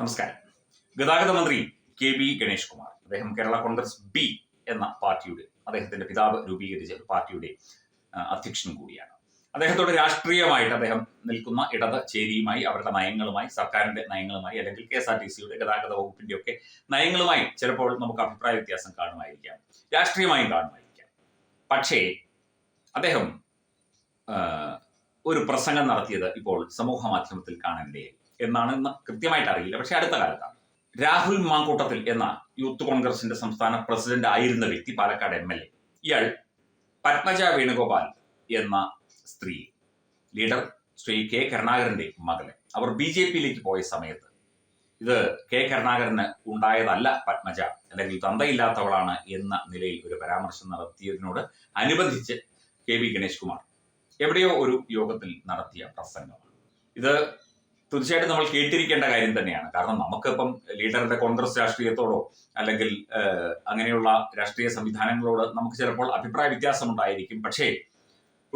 നമസ്കാരം. ഗതാഗത മന്ത്രി കെ ബി ഗണേഷ് കുമാർ അദ്ദേഹം കേരള കോൺഗ്രസ് ബി എന്ന പാർട്ടിയുടെ അദ്ദേഹത്തിന്റെ പിതാവ് രൂപീകരിച്ച പാർട്ടിയുടെ അധ്യക്ഷൻ കൂടിയാണ്. അദ്ദേഹത്തോട് രാഷ്ട്രീയമായിട്ട് അദ്ദേഹം നിൽക്കുന്ന ഇടത് ചേരിയുമായി അവരുടെ നയങ്ങളുമായി സർക്കാരിന്റെ നയങ്ങളുമായി അല്ലെങ്കിൽ കെ എസ് ആർ ടി സിയുടെ ഗതാഗത വകുപ്പിന്റെ ഒക്കെ നയങ്ങളുമായി ചിലപ്പോൾ നമുക്ക് അഭിപ്രായ വ്യത്യാസം കാണുമായിരിക്കാം. രാഷ്ട്രീയമായും കാണുമായിരിക്കാം. പക്ഷേ അദ്ദേഹം ഒരു പ്രസംഗം നടത്തിയത് ഇപ്പോൾ സമൂഹ മാധ്യമത്തിൽ കാണാനിടയായി. എന്നാണ് കൃത്യമായിട്ട് അറിയില്ല പക്ഷെ അടുത്ത കാലത്താണ്. രാഹുൽ മാങ്കൂട്ടത്തിൽ എന്ന യൂത്ത് കോൺഗ്രസിന്റെ സംസ്ഥാന പ്രസിഡന്റ് ആയിരുന്ന വ്യക്തി പാലക്കാട് എം എൽ എ. ഇയാൾ പത്മജ വേണുഗോപാൽ എന്ന സ്ത്രീ ലീഡർ ശ്രീ കെ കരുണാകരന്റെ മകളെ അവർ ബി ജെ പിയിലേക്ക് പോയ സമയത്ത് ഇത് കെ കരുണാകരന് ഉണ്ടായതല്ല പത്മജ. അല്ലെങ്കിൽ തന്തയില്ലാത്തവളാണ് എന്ന നിലയിൽ ഒരു പരാമർശം നടത്തിയതിനോട് അനുബന്ധിച്ച് കെ വി ഗണേഷ് കുമാർ എവിടെയോ ഒരു യോഗത്തിൽ നടത്തിയ പ്രസംഗമാണ് ഇത് തീർച്ചയായിട്ടും നമ്മൾ കേട്ടിരിക്കേണ്ട കാര്യം തന്നെയാണ്. കാരണം നമുക്കിപ്പം ലീഡറുടെ കോൺഗ്രസ് രാഷ്ട്രീയത്തോടോ അല്ലെങ്കിൽ അങ്ങനെയുള്ള രാഷ്ട്രീയ സംവിധാനങ്ങളോട് നമുക്ക് ചിലപ്പോൾ അഭിപ്രായ വ്യത്യാസമുണ്ടായിരിക്കും. പക്ഷേ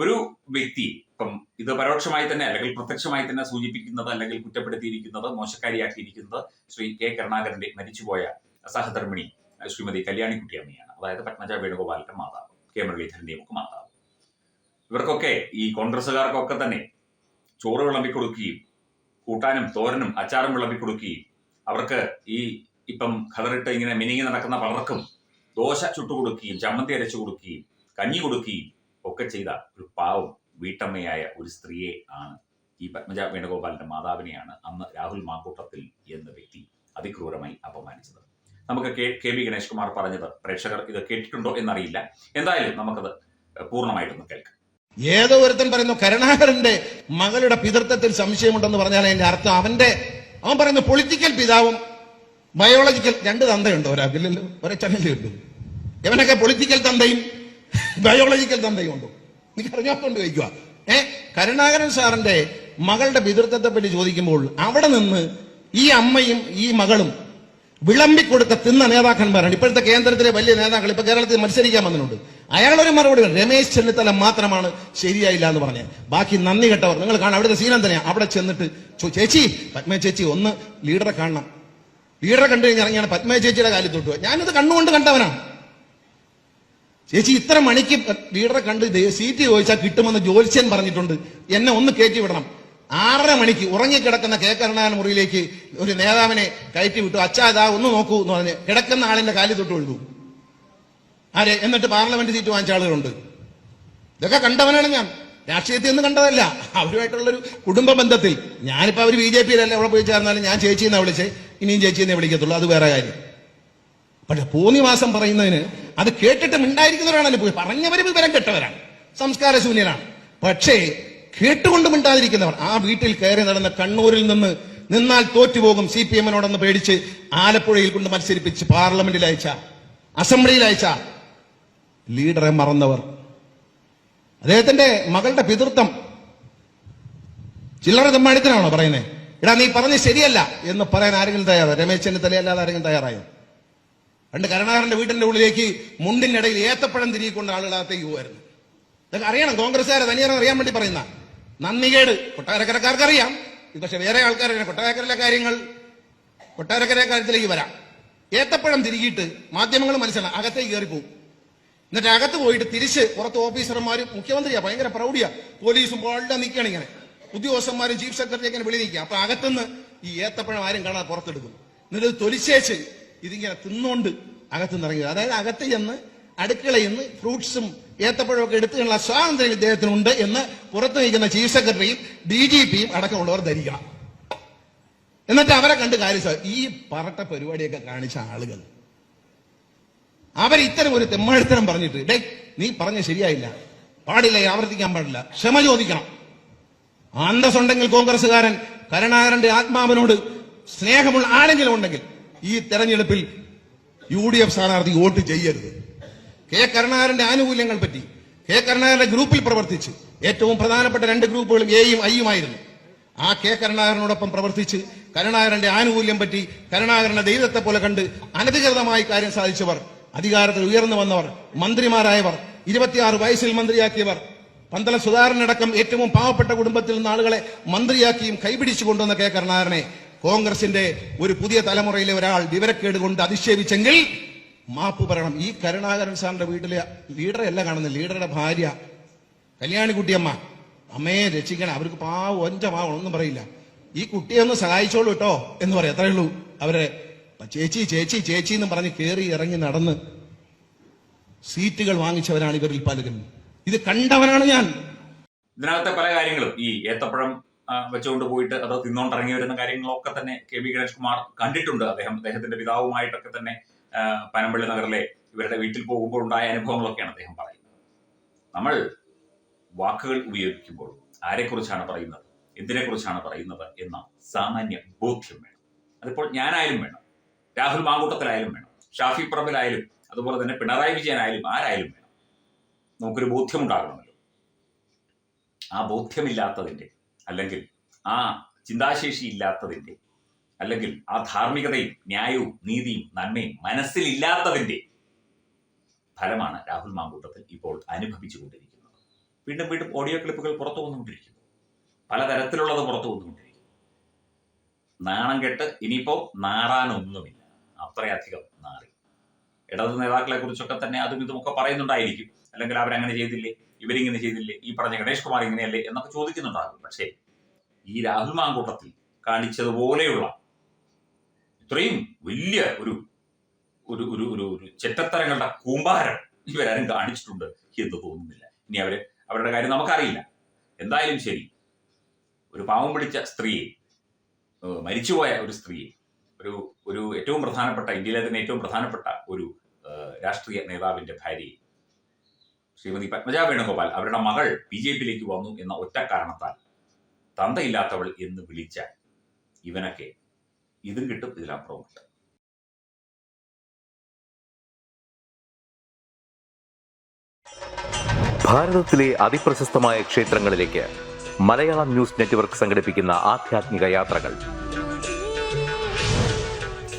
ഒരു വ്യക്തി ഇപ്പം ഇത് പരോക്ഷമായി തന്നെ അല്ലെങ്കിൽ പ്രത്യക്ഷമായി തന്നെ സൂചിപ്പിക്കുന്നത് അല്ലെങ്കിൽ കുറ്റപ്പെടുത്തിയിരിക്കുന്നത് മോശക്കാരിയാക്കിയിരിക്കുന്നത് ശ്രീ കെ കരുണാകരന്റെ മരിച്ചുപോയ സഹധർമ്മിണി ശ്രീമതി കല്യാണിക്കുട്ടി അമ്മയാണ്. അതായത് പത്മജ വേണുഗോപാലിന്റെ മാതാവ് കെ മുരളീധരന്റെയും ഒക്കെ മാതാവ്. ഇവർക്കൊക്കെ ഈ കോൺഗ്രസ്സുകാർക്കൊക്കെ തന്നെ ചോറ് വിളമ്പി കൊടുക്കുകയും കൂട്ടാനും തോരനും അച്ചാറും വിളമ്പി കൊടുക്കുകയും അവർക്ക് ഈ ഇപ്പം കളറിട്ട് ഇങ്ങനെ മിനിങ്ങി നടക്കുന്ന പലർക്കും ദോശ ചുട്ടു കൊടുക്കുകയും ചമ്മന്തി അരച്ചു കൊടുക്കുകയും കഞ്ഞി കൊടുക്കുകയും ഒക്കെ ചെയ്ത ഒരു പാവം വീട്ടമ്മയായ ഒരു സ്ത്രീയെ ആണ് ഈ പത്മജ വേണുഗോപാലിന്റെ മാതാവിനെയാണ് അന്ന് രാഹുൽ മാങ്കൂട്ടത്തിൽ എന്ന വ്യക്തി അതിക്രൂരമായി അപമാനിച്ചത്. നമുക്ക് K K V Ganesh Kumar പറഞ്ഞത് പ്രേക്ഷകർ ഇത് കേട്ടിട്ടുണ്ടോ എന്നറിയില്ല. എന്തായാലും നമുക്കത് പൂർണമായിട്ടൊന്ന് കേൾക്കാം. ഏതോ ഒരുത്തൻ പറയുന്നു കരുണാകരന്റെ മകളുടെ പിതൃത്വത്തിൽ സംശയമുണ്ടെന്ന് പറഞ്ഞാൽ അതിന്റെ അർത്ഥം അവന്റെ അവൻ പറയുന്നു പൊളിറ്റിക്കൽ പിതാവും ബയോളജിക്കൽ രണ്ട് തന്തയുണ്ട് ഒരാൾക്കില്ലല്ലോ ഒരേ ചന്നലേ ഉണ്ട് ഇവനൊക്കെ പൊളിറ്റിക്കൽ തന്തയും ബയോളജിക്കൽ തന്തയും ഉണ്ട്. നീ അറിഞ്ഞാത്തോണ്ട് ചോദിക്കുക ഏ കരുണാകരൻ സാറിന്റെ മകളുടെ പിതൃത്വത്തെ പറ്റി ചോദിക്കുമ്പോൾ അവിടെ നിന്ന് ഈ അമ്മയും ഈ മകളും വിളമ്പിക്കൊടുത്ത തിന്ന നേതാക്കന്മാരാണ്. ഇപ്പോഴത്തെ കേന്ദ്രത്തിലെ വലിയ നേതാക്കൾ ഇപ്പൊ കേരളത്തിൽ മത്സരിക്കാൻ വന്നിട്ടുണ്ട്. അയാളൊരു മറുപടി പറഞ്ഞു. രമേശ് ചെന്നിത്തല മാത്രമാണ് ശരിയായില്ല എന്ന് പറഞ്ഞത് ബാക്കി നന്ദി കെട്ടവർ നിങ്ങൾ കാണാം അവിടുത്തെ സീനം തന്നെയാണ് അവിടെ ചെന്നിട്ട് ചേച്ചി പത്മ ചേച്ചി ഒന്ന് ലീഡറെ കാണണം. ലീഡറെ കണ്ടു കഴിഞ്ഞാൽ ഇറങ്ങിയാണ് പത്മ ചേച്ചിയുടെ കാലിൽ തൊട്ടു. ഞാനിത് കണ്ണുകൊണ്ട് കണ്ടവനാണ് ചേച്ചി ഇത്ര മണിക്ക് ലീഡറെ കണ്ട് സീറ്റ് ചോദിച്ചാൽ കിട്ടുമെന്ന് ജോത്സ്യൻ പറഞ്ഞിട്ടുണ്ട്. എന്നെ ഒന്ന് കയറ്റി വിടണം. ആറര മണിക്ക് ഉറങ്ങിക്കിടക്കുന്ന കെ. കരുണാകരൻ മുറിയിലേക്ക് ഒരു നേതാവിനെ കയറ്റി വിട്ടു. അച്ഛാ ഇതാ ഒന്ന് നോക്കൂ എന്ന് പറഞ്ഞ് കിടക്കുന്ന ആളിന്റെ കാലിൽ തൊട്ട് എഴുതു ആരെ? എന്നിട്ട് പാർലമെന്റ് സീറ്റ് വാങ്ങിച്ച ആളുകളുണ്ട്. ഇതൊക്കെ കണ്ടവനാണ് ഞാൻ. രാഷ്ട്രീയത്തിൽ നിന്ന് കണ്ടതല്ല. അവരുമായിട്ടുള്ളൊരു കുടുംബ ബന്ധത്തിൽ. ഞാനിപ്പോ അവർ ബി ജെ പിയിലല്ല അവിടെ പോയി ചേർന്നാലും ഞാൻ ചേച്ചി എന്നാ വിളിച്ചേ. ഇനിയും ചേച്ചി എന്നേ വിളിക്കത്തുള്ളൂ. അത് വേറെ കാര്യം. പക്ഷെ പൂർണിമാസം പറയുന്നതിന് അത് കേട്ടിട്ട് മിണ്ടായിരിക്കുന്നവരാണല്ലോ പോയി. പറഞ്ഞവര് വിവരം കെട്ടവരാണ്. സംസ്കാര ശൂന്യരാണ്. പക്ഷേ കേട്ടുകൊണ്ട് മിണ്ടാതിരിക്കുന്നവർ. ആ വീട്ടിൽ കയറി നടന്ന കണ്ണൂരിൽ നിന്ന് നിന്നാൽ തോറ്റുപോകും സി പി എമ്മിനോടെന്ന് പേടിച്ച് ആലപ്പുഴയിൽ കൊണ്ട് മത്സരിപ്പിച്ച് പാർലമെന്റിൽ അയച്ച അസംബ്ലിയിൽ അയച്ച ലീഡറെ മറന്നവർ. അദ്ദേഹത്തിന്റെ മകളുടെ പിതൃത്വം. ചില്ലറ തെമ്മാടിത്തനാണോ പറയുന്നത് എടാ നീ പറഞ്ഞ് ശരിയല്ല എന്ന് പറയാൻ ആരെങ്കിലും തയ്യാറായി? രമേശ് ചെന്നിത്തല അല്ലാതെ ആരെങ്കിലും തയ്യാറായോ? രണ്ട് കരുണാകരന്റെ വീട്ടിന്റെ ഉള്ളിലേക്ക് മുണ്ടിന്റെ ഇടയിൽ ഏത്തപ്പഴം തിരികൊണ്ട് ആളുകളകത്തേക്ക് പോകുമായിരുന്നു ഇതൊക്കെ അറിയണം കോൺഗ്രസ്സുകാരെ തനിയാറം അറിയാൻ വേണ്ടി പറയുന്ന. നന്ദികേട് കൊട്ടാരക്കരക്കാർക്ക് അറിയാം ഇത് പക്ഷെ വേറെ ആൾക്കാർ കൊട്ടാരക്കരയിലെ കാര്യങ്ങൾ കൊട്ടാരക്കര കാര്യത്തിലേക്ക് വരാം. ഏത്തപ്പഴം തിരികിയിട്ട് മാധ്യമങ്ങൾ മനസ്സിലാണ് അകത്തേക്ക് കയറിപ്പോവും. എന്നിട്ട് അകത്ത് പോയിട്ട് തിരിച്ച് പുറത്ത് ഓഫീസർമാരും മുഖ്യമന്ത്രിയാ ഭയങ്കര പ്രൗഢിയാ. പോലീസും എല്ലാം നിൽക്കുകയാണ് ഇങ്ങനെ. ഉദ്യോഗസ്ഥന്മാരും ചീഫ് സെക്രട്ടറി ഇങ്ങനെ വിളി നിൽക്കുക അപ്പൊ അകത്തുനിന്ന് ഈ ഏത്തപ്പഴം ആരും കാണാതെ പുറത്തെടുക്കും. എന്നിട്ട് തൊലിച്ചേച്ച് ഇതിങ്ങനെ തിന്നുകൊണ്ട് അകത്തുനിന്ന് ഇറങ്ങി വരും. അതായത് അകത്ത് ചെന്ന് അടുക്കളയിൽ നിന്ന് ഫ്രൂട്ട്സും ഏത്തപ്പഴമൊക്കെ എടുത്തുള്ള സ്വാതന്ത്ര്യം ഇദ്ദേഹത്തിനുണ്ട് എന്ന് പുറത്ത് നിൽക്കുന്ന ചീഫ് സെക്രട്ടറിയും ഡി ജി പിയും അടക്കമുള്ളവർ ധരിക്കണം. എന്നിട്ട് അവരെ കണ്ട് കാര്യം ഈ പറട്ട പരിപാടിയൊക്കെ കാണിച്ച ആളുകൾ അവർ ഇത്തരം ഒരു തെമ്മാഴ്ത്തരം പറഞ്ഞിട്ട് ഡേ നീ പറഞ്ഞ ശരിയായില്ല. പാടില്ല ആവർത്തിക്കാൻ പാടില്ല. ക്ഷമ ചോദിക്കണം. അന്തസ്സുണ്ടെങ്കിൽ കോൺഗ്രസ്സുകാരൻ കരുണാകരന്റെ ആത്മാവിനോട് സ്നേഹമുള്ള ആരെങ്കിലും ഉണ്ടെങ്കിൽ ഈ തെരഞ്ഞെടുപ്പിൽ യു ഡി എഫ് സ്ഥാനാർത്ഥി വോട്ട് ചെയ്യരുത്. കെ കരുണാകരന്റെ ആനുകൂല്യങ്ങൾ പറ്റി കെ കരുണാകരന്റെ ഗ്രൂപ്പിൽ പ്രവർത്തിച്ച് ഏറ്റവും പ്രധാനപ്പെട്ട രണ്ട് ഗ്രൂപ്പുകളും എയും ഐയുമായിരുന്നു ആ കെ കരുണാകരനോടൊപ്പം പ്രവർത്തിച്ച് കരുണാകരന്റെ ആനുകൂല്യം പറ്റി കരുണാകരന്റെ ദൈവത്തെ പോലെ കണ്ട് അനധികൃതമായി കാര്യം സാധിച്ചവർ അധികാരത്തിൽ ഉയർന്നു വന്നവർ മന്ത്രിമാരായവർ ഇരുപത്തിയാറ് വയസ്സിൽ മന്ത്രിയാക്കിയവർ പന്തല സുധാകരനടക്കം ഏറ്റവും പാവപ്പെട്ട കുടുംബത്തിൽ നിന്ന് ആളുകളെ മന്ത്രിയാക്കിയും കൈപിടിച്ചു കൊണ്ടുവന്ന കെ. കരുണാകരനെ കോൺഗ്രസിന്റെ ഒരു പുതിയ തലമുറയിലെ ഒരാൾ വിവരക്കേട് കൊണ്ട് അധിക്ഷേപിച്ചെങ്കിൽ മാപ്പ് പറയണം. ഈ കരുണാകരൻ സാറിന്റെ വീട്ടിലെ ലീഡറെ അല്ല കാണുന്നത്. ലീഡറുടെ ഭാര്യ കല്യാണിക്കുട്ടിയമ്മ. അമ്മയെ രക്ഷിക്കണം. അവർക്ക് പാവം ഒഞ്ച പാവം ഒന്നും പറയില്ല. ഈ കുട്ടിയെ ഒന്ന് സഹായിച്ചോളൂ കേട്ടോ എന്ന് പറയാം. അത്രേ ഉള്ളൂ അവരെ ചേച്ചി ചേച്ചി ചേച്ചി എന്ന് പറഞ്ഞ് കയറി ഇറങ്ങി നടന്ന് സീറ്റുകൾ വാങ്ങിച്ചവരാണ് ഇവരിൽ പലരും. ഇത് കണ്ടവനാണ് ഞാൻ. ഇതിനകത്തെ പല കാര്യങ്ങളും. ഈ ഏത്തപ്പഴം വെച്ചുകൊണ്ട് പോയിട്ട് അത് തിന്നോണ്ട് ഇറങ്ങി വരുന്ന കാര്യങ്ങളൊക്കെ തന്നെ കെ വി ഗണേഷ് കുമാർ കണ്ടിട്ടുണ്ട്. അദ്ദേഹം അദ്ദേഹത്തിന്റെ പിതാവുമായിട്ടൊക്കെ തന്നെ പനമ്പള്ളി നഗറിലെ ഇവരുടെ വീട്ടിൽ പോകുമ്പോൾ ഉണ്ടായ അനുഭവങ്ങളൊക്കെയാണ് അദ്ദേഹം പറയുന്നത്. നമ്മൾ വാക്കുകൾ ഉപയോഗിക്കുമ്പോൾ ആരെക്കുറിച്ചാണ് പറയുന്നത്? എന്തിനെക്കുറിച്ചാണ് പറയുന്നത്? എന്ന സാമാന്യ ബോധ്യം വേണം. അതിപ്പോൾ ഞാനായാലും വേണം. രാഹുൽ മാങ്കൂട്ടത്തിലായാലും വേണം. ഷാഫി പറമ്പിലായാലും അതുപോലെ തന്നെ പിണറായി വിജയനായാലും ആരായാലും വേണം. നമുക്കൊരു ബോധ്യമുണ്ടാകണമല്ലോ. ആ ബോധ്യമില്ലാത്തതിന്റെ അല്ലെങ്കിൽ ആ ചിന്താശേഷി ഇല്ലാത്തതിന്റെ അല്ലെങ്കിൽ ആ ധാർമ്മികതയും ന്യായവും നീതിയും നന്മയും മനസ്സിലില്ലാത്തതിന്റെ ഫലമാണ് രാഹുൽ മാങ്കൂട്ടത്തിൽ ഇപ്പോൾ അനുഭവിച്ചുകൊണ്ടിരിക്കുന്നത്. വീണ്ടും വീണ്ടും ഓഡിയോ ക്ലിപ്പുകൾ പുറത്തു വന്നുകൊണ്ടിരിക്കുന്നു. പലതരത്തിലുള്ളത് പുറത്തു വന്നുകൊണ്ടിരിക്കുന്നു. നാണം കെട്ട് ഇനിയിപ്പോ നാറാനൊന്നുമില്ല. അത്രയധികം നാറി. ഇടത് നേതാക്കളെ കുറിച്ചൊക്കെ തന്നെ അതും ഇതുമൊക്കെ പറയുന്നുണ്ടായിരിക്കും. അല്ലെങ്കിൽ അവരങ്ങനെ ചെയ്തില്ലേ? ഇവരിങ്ങനെ ചെയ്തില്ലേ? ഈ പറഞ്ഞ ഗണേഷ് കുമാർ ഇങ്ങനെയല്ലേ? എന്നൊക്കെ ചോദിക്കുന്നുണ്ടാകും. പക്ഷേ ഈ രാഹുൽ മാങ്കൂട്ടത്തിൽ കാണിച്ചതുപോലെയുള്ള ഇത്രയും വലിയ ഒരു ഒരു ഒരു ഒരു ഒരു ചെറ്റത്തരങ്ങളുടെ കൂമ്പാരം ഇവരാരും കാണിച്ചിട്ടുണ്ട് എന്ന് തോന്നുന്നില്ല. ഇനി അവർ അവരുടെ കാര്യം നമുക്കറിയില്ല. എന്തായാലും ശരി. ഒരു പാവം പിടിച്ച സ്ത്രീയെ മരിച്ചുപോയ ഒരു സ്ത്രീയെ ഒരു ഒരു ഏറ്റവും പ്രധാനപ്പെട്ട ഇന്ത്യയിലെ തന്നെ ഏറ്റവും പ്രധാനപ്പെട്ട ഒരു രാഷ്ട്രീയ നേതാവിന്റെ ഭാര്യ ശ്രീമതി പത്മജ വേണുഗോപാൽ. അവരുടെ മകൾ ബി ജെ പിയിലേക്ക് വന്നു എന്ന ഒറ്റ കാരണത്താൽ തന്തയില്ലാത്തവൾ എന്ന് വിളിച്ച ഇവനൊക്കെ ഇതും കിട്ടും ഇതിലപ്പുറവും കിട്ടും. ഭാരതത്തിലെ അതിപ്രശസ്തമായ ക്ഷേത്രങ്ങളിലേക്ക് മലയാളം ന്യൂസ് നെറ്റ്വർക്ക് സംഘടിപ്പിക്കുന്ന ആധ്യാത്മിക യാത്രകൾ.